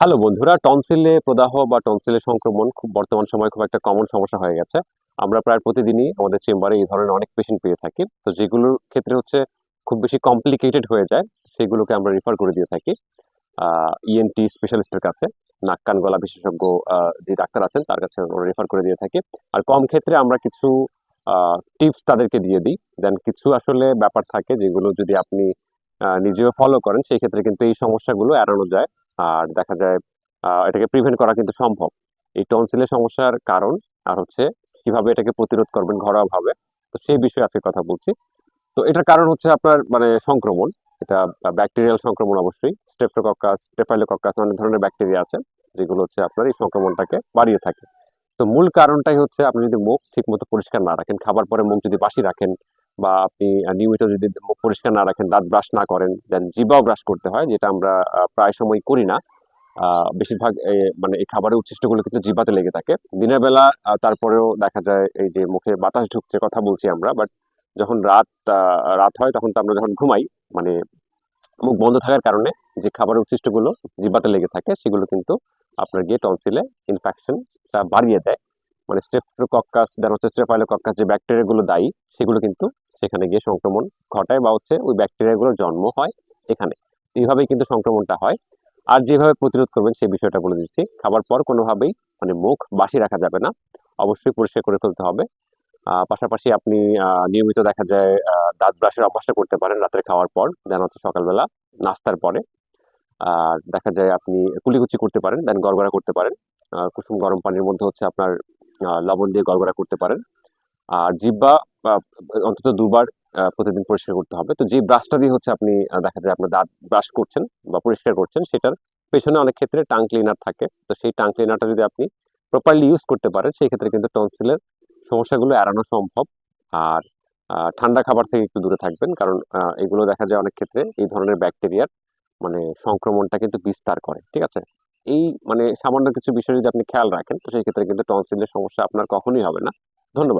Hello বন্ধুরা, টনসিলে প্রদাহ বা টনসিলের সংক্রমণ খুব বর্তমান সময়ে খুব একটা কমন সমস্যা হয়ে গেছে। আমরা প্রায় প্রতিদিনই আমাদের চেম্বারে এই ধরনের অনেক পেশেন্ট পেয়ে থাকি। তো যেগুলোর ক্ষেত্রে হচ্ছে খুব বেশি কমপ্লিকেটেড হয়ে যায়, সেগুলোকে আমরা রিফার করে দিয়ে থাকি। ইএনটি স্পেশালিস্টের কাছে, নাক কান গলা বিশেষজ্ঞ যে ডাক্তার আছেন, তার কাছে আমরা রেফার করে দিয়ে থাকি। আর কম ক্ষেত্রে আমরা কিছু টিপস তাদেরকে দিয়ে দিই। দেন কিছু আসলে ব্যাপার থাকে যেগুলো যদি আপনি নিজেও ফলো করেন, সেই ক্ষেত্রে কিন্তু এই সমস্যাগুলো এড়ানো যায়। আর দেখা যায় এটাকে প্রিভেন্ট করা কিন্তু সম্ভব। এই টনসিলের সমস্যার কারণ আর হচ্ছে কীভাবে এটাকে প্রতিরোধ করবেন ঘরোয়াভাবে, তো সেই বিষয়ে আজকে কথা বলছি। তো এটার কারণ হচ্ছে আপনার মানে সংক্রমণ। এটা ব্যাকটেরিয়াল সংক্রমণ অবশ্যই। স্টেফ্টোকক্কাস স্টেফাইলোকক্কাস অনেক ধরনের ব্যাকটেরিয়া আছে, যেগুলো হচ্ছে আপনার এই সংক্রমণটাকে বাড়িয়ে থাকে। তো মূল কারণটাই হচ্ছে আপনি যদি মুখ ঠিকমতো পরিষ্কার না রাখেন, খাবার পরে মুখ যদি বাসি রাখেন বা আপনি নিয়মিত যদি মুখ পরিষ্কার না রাখেন, দাঁত ব্রাশ না করেন দেন জিবাও ব্রাশ করতে হয়, যেটা আমরা প্রায় সময় করি না। বেশিরভাগ মানে এই খাবারের উচ্ছিষ্টগুলো কিন্তু জিবাতে লেগে থাকে। দিনের বেলা তারপরেও দেখা যায় এই যে মুখে বাতাস ঢুকছে কথা বলছি আমরা বাট যখন রাত রাত হয় তখন তো আমরা যখন ঘুমাই মানে মুখ বন্ধ থাকার কারণে যে খাবারের উচ্ছিষ্টগুলো জিবাতে লেগে থাকে, সেগুলো কিন্তু আপনার গিয়ে টনসিলে ইনফেকশনটা বাড়িয়ে দেয়। মানে স্ট্রেপ্টোকক্কাস দেন হচ্ছে স্ট্রেফাইলোকক্কাস যে ব্যাকটেরিয়াগুলো দায়ী, সেগুলো কিন্তু সেখানে গিয়ে সংক্রমণ ঘটায় বা হচ্ছে ওই ব্যাকটেরিয়াগুলোর জন্ম হয় এখানে। এইভাবেই কিন্তু সংক্রমণটা হয়। আর যেভাবে প্রতিরোধ করবেন সেই বিষয়টা বলে দিচ্ছি। খাবার পর কোনোভাবেই মানে মুখ বাসি রাখা যাবে না। অবশ্যই পরিষ্কার করে ফেলতে হবে। পাশাপাশি আপনি নিয়মিত দেখা যায় দাঁত ব্রাশের অভ্যাসটা করতে পারেন রাত্রে খাওয়ার পর দেন হচ্ছে সকালবেলা নাস্তার পরে। আর দেখা যায় আপনি কুলিকুচি করতে পারেন দেন গড়গড়া করতে পারেন। কুসুম গরম পানির মধ্যে হচ্ছে আপনার লবণ দিয়ে গড়গড়া করতে পারেন। আর জিব্বা অন্তত দুবার প্রতিদিন পরিষ্কার করতে হবে। তো যে ব্রাশটা দিয়ে হচ্ছে আপনি দেখা যায় আপনার দাঁত ব্রাশ করছেন বা পরিষ্কার করছেন, সেটার পেছনে অনেক ক্ষেত্রে টাং ক্লিনার থাকে। তো সেই টাং ক্লিনারটা যদি আপনি প্রপারলি ইউজ করতে পারেন, সেই ক্ষেত্রে কিন্তু টনসিলের সমস্যাগুলো এড়ানো সম্ভব। আর ঠান্ডা খাবার থেকে একটু দূরে থাকবেন, কারণ এগুলো দেখা যায় অনেক ক্ষেত্রে এই ধরনের ব্যাকটেরিয়ার মানে সংক্রমণটা কিন্তু বিস্তার করে, ঠিক আছে? এই মানে সামান্য কিছু বিষয় যদি আপনি খেয়াল রাখেন, তো সেই ক্ষেত্রে কিন্তু টনসিলের সমস্যা আপনার কখনোই হবে না। ধন্যবাদ।